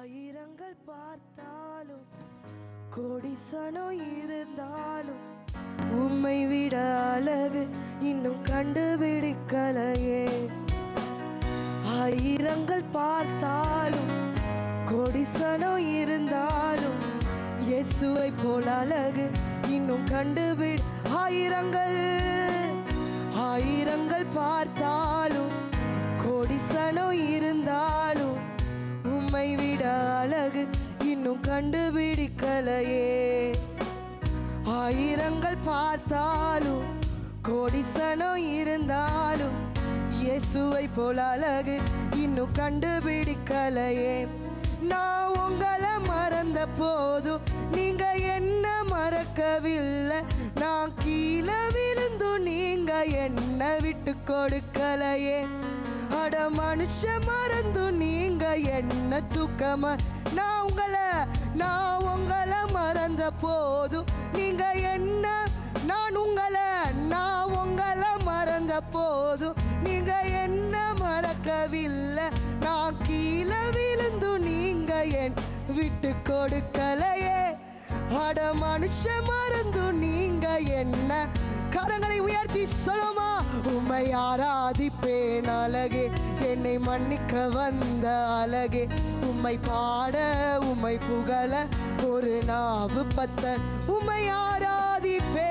ஆயிரங்கள் பார்த்தாலும் கோடிசனம் இருந்தாலும் உம்மை விட அழகு இன்னும் கண்டுபிடிக்கலையே. ஆயிரங்கள் பார்த்தாலும் கோடிசனம் இருந்தாலும் இயேசுவை போல் அழகு இன்னும் கண்டுபிடி ஆயிரங்கள் ஆயிரங்கள் பார்த்தாலும் கோடிசனம் இருந்தாலும் உம்மை விட அழகு இன்னும் கண்டுபிடிக்கலையே. ஆயிரங்கள் பார்த்தாலும் கோடிசனம் இருந்தாலும் இயேசுவை போல் அழகு இன்னும் கண்டுபிடிக்கலையே. நான் உங்களை மறந்த போதும் நீங்க என்ன மறக்கவில்லை. நான் கீழே விழுந்து நீங்க என்ன விட்டு கொடுக்கலையே. அட மனுஷ மறந்து நீ என்ன தூக்கமா? நான் உங்களை நான் உங்களை மறந்த போதும். நீங்க என்ன? நான் உங்களை நான் உங்களை மறந்த போதும். நீங்க என்ன மறக்கவில்லை? நான் கீழே விழுந்து நீங்க என் விட்டு கொடுக்கலையே. அட மனுஷ மறந்து நீங்க என்ன கரங்களை உயர்த்தி சொல்லுமா உம்மை ஆராதிப்பேன் அழகே என்னை மன்னிக்க வந்த அழகே. உம்மை பாட உம்மை புகழ ஒரு நாவு பத்த. உம்மை ஆராதிப்பே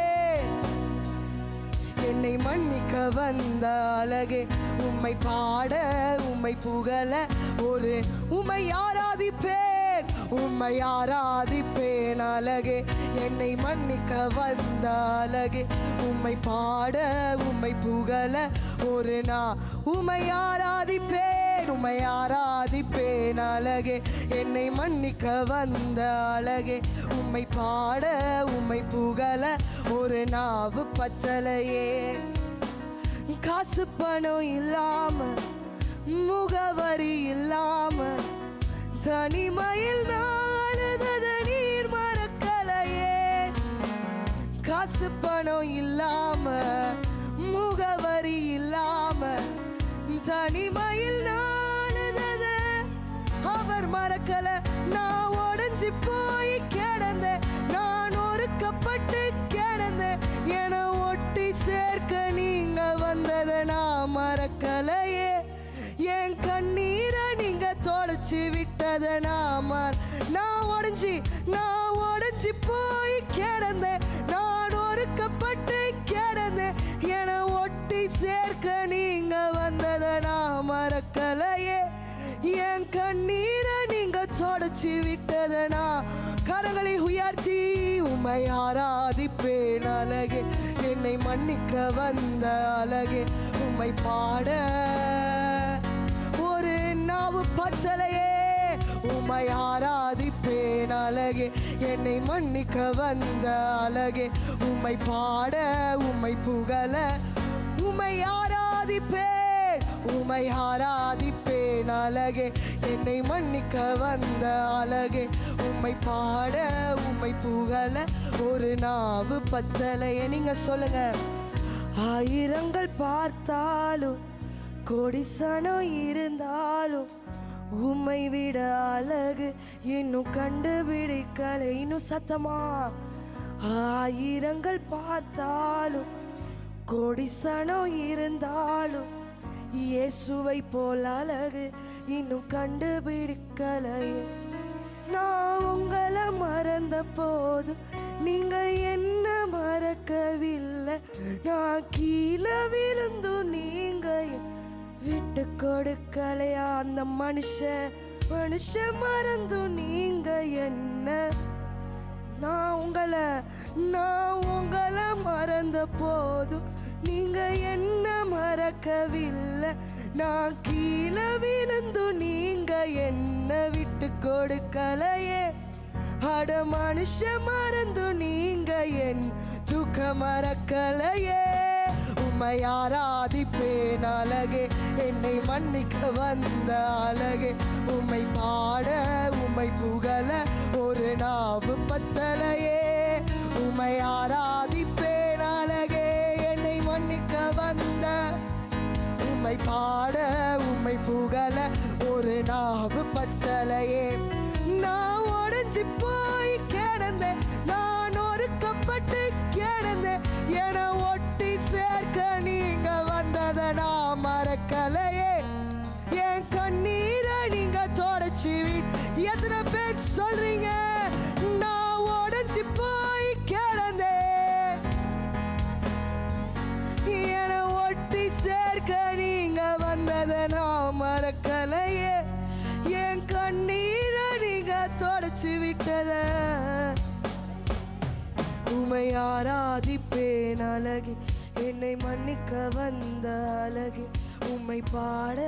என்னை மன்னிக்க வந்த அழகே. உம்மை பாட உம்மை புகழ ஒரு உம்மை யார உம்மை ஆராதிப்பேன் அழகே. என்னை மன்னிக்க வந்த அழகே. உம்மை பாட உம்மை புகழ ஒரு நான். உம்மை ஆராதிப்பேன் உம்மை ஆராதிப்பேன் அழகே. என்னை மன்னிக்க வந்த அழகே. உம்மை பாட உம்மை புகழ ஒரு நாவு பச்சலையே. காசு பணம் இல்லாம முகவரி இல்லாம தனிமையில் நான் காசு பணம் இல்லாம முகவரி இல்லாம தனிமையில் நாளுதத அவர் மறக்கல நான் உடஞ்சி போய் கிடந்தேன். நான் ஒருக்கப்பட்டு கிடந்த என ஒட்டி சேர்க்க நீங்க வந்ததை நான் மறக்கலையே. என் கண்ணீரை நீங்க தொடச்சி விட்டதை நான் நான் உடஞ்சி நான் உடஞ்சி போய் கிடந்தேன். சேர்க்க நீங்க வந்ததை நான் மறக்கலையே. என் கண்ணீரை நீங்க தொடச்சி விட்டதனா கரங்களை உயர்த்தி உம்மை ஆராதிப்பேன் அழகே. என்னை மன்னிக்க வந்த அழகே உம்மை பாட. ஒரு நாவு பச்சலையே உம்மை ஆராதிப்பேன் அழகே. என்னை மன்னிக்க வந்த அழகே உம்மை பாட உம்மை புகழ. உமை ஆராதிப்பேன் உமை ஆராதிப்பேன் அழகே என்னை மன்னிக்க வந்த அழகே உம்மை பாட உம்மை புகழ ஒரு நாவு பச்சலையே நீங்க சொல்லுங்க. ஆயிரங்கள் பார்த்தாலும் கொடிசனம் இருந்தாலும் உம்மை விட அழகு இன்னும் கண்டுபிடிக்கலை. இன்னும் சத்தமா? ஆயிரங்கள் பார்த்தாலும் கோடிசனம் இருந்தாலும் இயேசுவை போல் அழகு இன்னும் கண்டுபிடிக்கலையே. நான் உங்களை மறந்த போதும் நீங்க என்ன மறக்கவில்லை. நான் கீழே விழுந்து நீங்க விட்டு கொடுக்கலையா. அந்த மனுஷன் மனுஷன் மறந்தும் நீங்க என்ன? நான் உங்களை நான் உங்களை மறந்த போதும் நீங்க என்ன மறக்கவில்லை? நான் கீழே விழுந்து நீங்க என்ன விட்டு கொடுக்கலையே? அட மனுஷ மறந்து நீங்க என் துக்க மறக்கலையே? உம்மை ஆராதிப்பேன் அழகே என்னை மன்னிக்க வந்த அழகே உம்மை பாட உம்மை புகழ புகழ ஒரு நாவு பச்சலையே. நான் உடஞ்சி போய் கிடந்தேன். நான் ஒருக்கப்பட்டு கிடந்தேன். என ஒட்டி சேர்க்க நீங்க வந்ததை நான் மறக்கலையே. என் கண்ணீரை நீங்க தொடச்சி எத்தனை பேர் சொல்றீங்க? நான் உடஞ்சி போய் கிடந்தேன். என ஒட்டி சேர்க்க நீங்க வந்ததை நான் கலையே என் கண்ணீரை நீங்க தொடச்சு விட்டத. உமை ஆராதிப்பேன் என்னை மன்னிக்க வந்த அழகி உம்மை பாட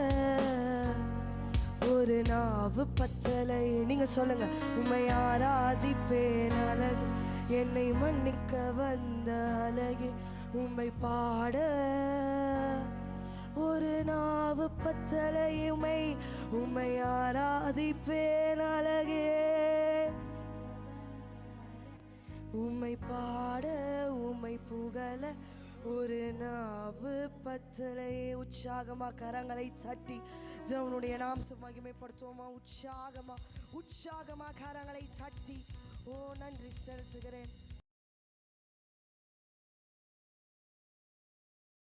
ஒரு நாவு பச்சலை நீங்க சொல்லுங்க உம்மை ஆராதிப்பேன் அழகு என்னை மன்னிக்க வந்த அழகே உம்மை பாட ஒரு நாவு பச்சலை உமை உம்மை ஆராதிப்பேன் அழகே. உம்மை பாட உம்மை புகழ ஒரு நாவு பத்தலை உற்சாகமா கரங்களை தட்டி தேவனுடைய நாம் மகிமைப்படுத்துவோமா? உற்சாகமா உற்சாகமா கரங்களை தட்டி. ஓ நன்றி செலுத்துகிறேன்.